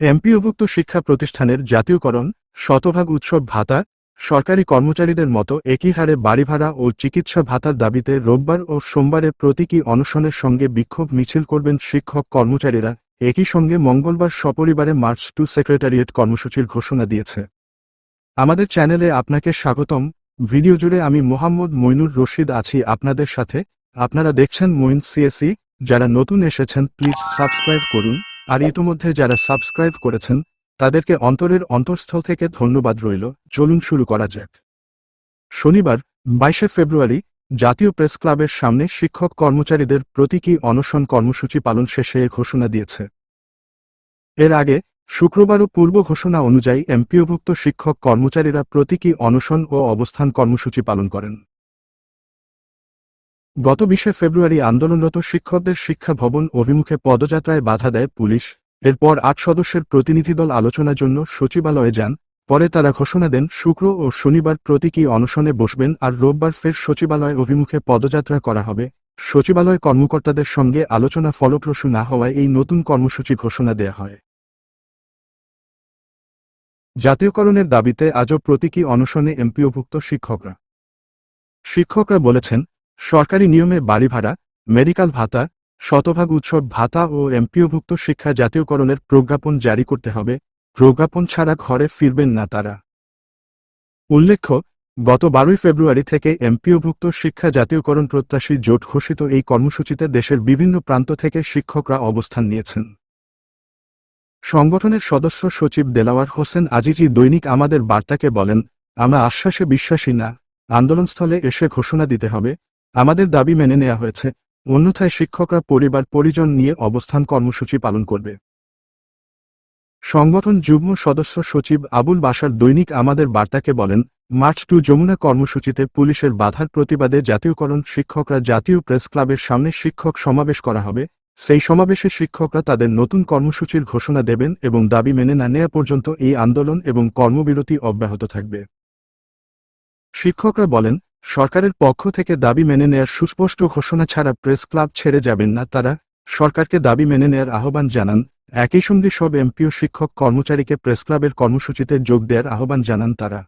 এমপিওভুক্ত শিক্ষা প্রতিষ্ঠানের জাতীয়করণ, শতভাগ উৎসব ভাতা, সরকারি কর্মচারীদের মতো একই হারে বাড়ি ভাড়া ও চিকিৎসা ভাতার দাবিতে রোববার ও সোমবারে প্রতীকী অনশনের সঙ্গে বিক্ষোভ মিছিল করবেন শিক্ষক কর্মচারীরা। একই সঙ্গে মঙ্গলবার সপরিবারে মার্চ টু সেক্রেটারিয়েট কর্মসূচির ঘোষণা দিয়েছে। আমাদের চ্যানেলে আপনাকে স্বাগতম। ভিডিও জুড়ে আমি মোহাম্মদ মইনুর রশিদ আছি আপনাদের সাথে। আপনারা দেখছেন মইন সিএসি যারা নতুন এসেছেন, প্লিজ সাবস্ক্রাইব করুন। আর ইতোমধ্যে যারা সাবস্ক্রাইব করেছেন, তাদেরকে অন্তরের অন্তঃস্থল থেকে ধন্যবাদ রইল। চলুন শুরু করা যাক। শনিবার, বাইশে ফেব্রুয়ারি, জাতীয় প্রেস ক্লাবের সামনে শিক্ষক কর্মচারীদের প্রতীকী অনশন কর্মসূচি পালন শেষে ঘোষণা দিয়েছে। এর আগে শুক্রবারও পূর্ব ঘোষণা অনুযায়ী এমপিওভুক্ত শিক্ষক কর্মচারীরা প্রতীকী অনশন ও অবস্থান কর্মসূচি পালন করেন। গত বিশে ফেব্রুয়ারি আন্দোলনরত শিক্ষকদের শিক্ষা ভবন অভিমুখে পদযাত্রায় বাধা দেয় পুলিশ। এরপর আট সদস্যের প্রতিনিধিদল আলোচনার জন্য সচিবালয়ে যান। পরে তারা ঘোষণা দেন, শুক্র ও শনিবার প্রতীকী অনশনে বসবেন আর রোববার ফের সচিবালয় অভিমুখে পদযাত্রা করা হবে। সচিবালয় কর্মকর্তাদের সঙ্গে আলোচনা ফলপ্রসূ না হওয়ায় এই নতুন কর্মসূচি ঘোষণা দেয়া হয়। জাতীয়করণের দাবিতে আজও প্রতীকী অনশনে এমপিওভুক্ত শিক্ষকরা। শিক্ষকরা বলেছেন সরকারি নিয়মে বাড়ি ভাড়া মেডিকেল ভাতা, শতভাগ উৎসব ভাতা ও এমপিওভুক্ত শিক্ষা জাতীয়করণের প্রজ্ঞাপন জারি করতে হবে। প্রজ্ঞাপন ছাড়া ঘরে ফিরবেন না তারা। উল্লেখ্য, গত বারোই ফেব্রুয়ারি থেকে এমপিওভুক্ত শিক্ষা জাতীয়করণ প্রত্যাশী জোট ঘোষিত এই কর্মসূচিতে দেশের বিভিন্ন প্রান্ত থেকে শিক্ষকরা অবস্থান নিয়েছেন। সংগঠনের সদস্য সচিব দেলাওয়ার হোসেন আজিজি দৈনিক আমাদের বার্তাকে বলেন, আমরা আশ্বাসে বিশ্বাসী না। আন্দোলনস্থলে এসে ঘোষণা দিতে হবে। আমাদের দাবি মেনে নেওয়া হয়েছে। অন্যথায় শিক্ষকরা পরিবার পরিজন নিয়ে অবস্থান কর্মসূচি পালন করবে। সংগঠন যুগ্ম সদস্য সচিব আবুল বাসার দৈনিক আমাদের বার্তাকে বলেন, মার্চ টু যমুনা কর্মসূচিতে পুলিশের বাধার প্রতিবাদে জাতীয়করণ শিক্ষকরা জাতীয় প্রেস ক্লাবের সামনে শিক্ষক সমাবেশ করা হবে। সেই সমাবেশে শিক্ষকরা তাদের নতুন কর্মসূচির ঘোষণা দেবেন এবং দাবি মেনে না নেওয়া পর্যন্ত এই আন্দোলন এবং কর্মবিরতি অব্যাহত থাকবে। শিক্ষকরা বলেন সরকারের পক্ষ থেকে দাবি মেনে নেয়ার সুস্পষ্ট ঘোষণা ছাড়া প্রেস ক্লাব ছেড়ে যাবেন না তারা। সরকারকে দাবি মেনে নেয়ার আহ্বান জানান। একই সঙ্গে সব এমপিও, শিক্ষক, কর্মচারীকে প্রেস ক্লাবের কর্মসূচিতে যোগ দেওয়ার আহ্বান জানান তারা।